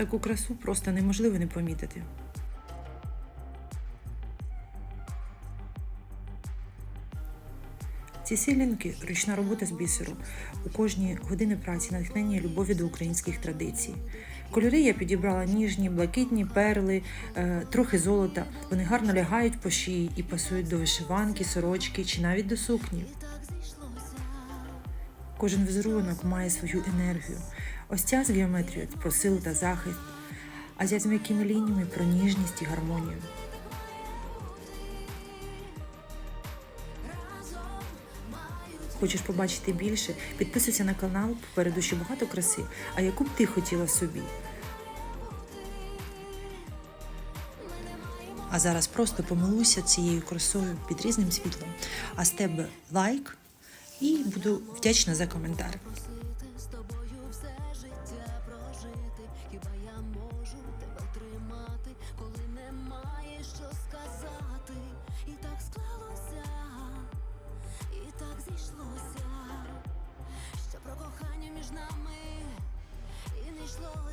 Таку красу просто неможливо не помітити. Ці сілінки ручна робота з бісеру. У кожній години праці натхнення і любові до українських традицій. Кольори я підібрала ніжні, блакитні, перли, е, трохи золота. Вони гарно лягають по шиї і пасують до вишиванки, сорочки чи навіть до сукні. Кожен візерунок має свою енергію. Ось ця з геометрією про силу та захист, а ця з м'якими лініями про ніжність і гармонію. Хочеш побачити більше? Підписуйся на канал, попереду ще багато краси. А яку б ти хотіла собі? А зараз просто помилуйся цією красою під різним світлом. А з тебе лайк і буду вдячна за коментар. Хіба я можу тебе тримати, коли немає що сказати, і так склалося, і так зійшлося, що про кохання між нами і не йшлося.